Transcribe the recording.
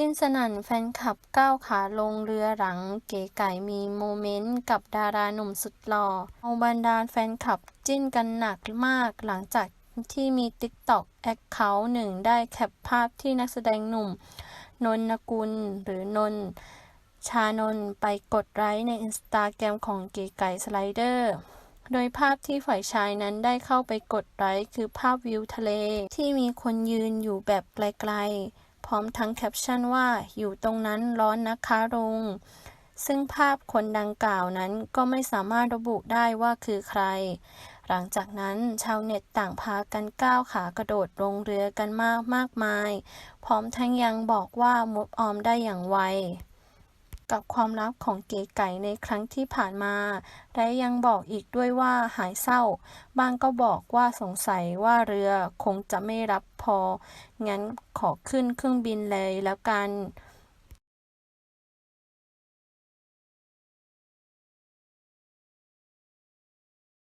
จิ้นสนั่นแฟนคลับก้าวขาลงเรือหลังเก๋ไก่มีโมเมนต์กับดาราหนุ่มสุดหล่อเอาบรรดาแฟนคลับจิ้นกันหนักมากหลังจากที่มี TikTok แอคเคาท์หนึ่งได้แคปภาพที่นักแสดงหนุ่ม นนนกุลหรือนนชานนท์ไปกดไลค์ในอินสตาแกรมของเก๋ไก่สไลเดอร์ โดยภาพที่ฝ่ายชายนั้นได้เข้าไปกดไลค์คือภาพวิวทะเล ที่มีคนยืนอยู่แบบไกลๆ พร้อมทั้งแคปชั่นว่า อยู่ตรงนั้นร้อนนะคะลุง ซึ่งภาพคนดังกล่าวนั้นก็ไม่สามารถระบุได้ว่าคือใคร หลังจากนั้นชาวเน็ตต่างพากันก้าวขากระโดดลงเรือกันมากมากมาย พร้อมทั้งยังบอกว่ามุฟออมได้อย่างไวกับความลับของเก๋ไก่ในครั้งที่ผ่านมา และยังบอกอีกด้วยว่าหายเศร้า บางก็บอกว่าสงสัยว่าเรือคงจะไม่รับ อ งั้นขอขึ้นเครื่องบินเลยแล้วกัน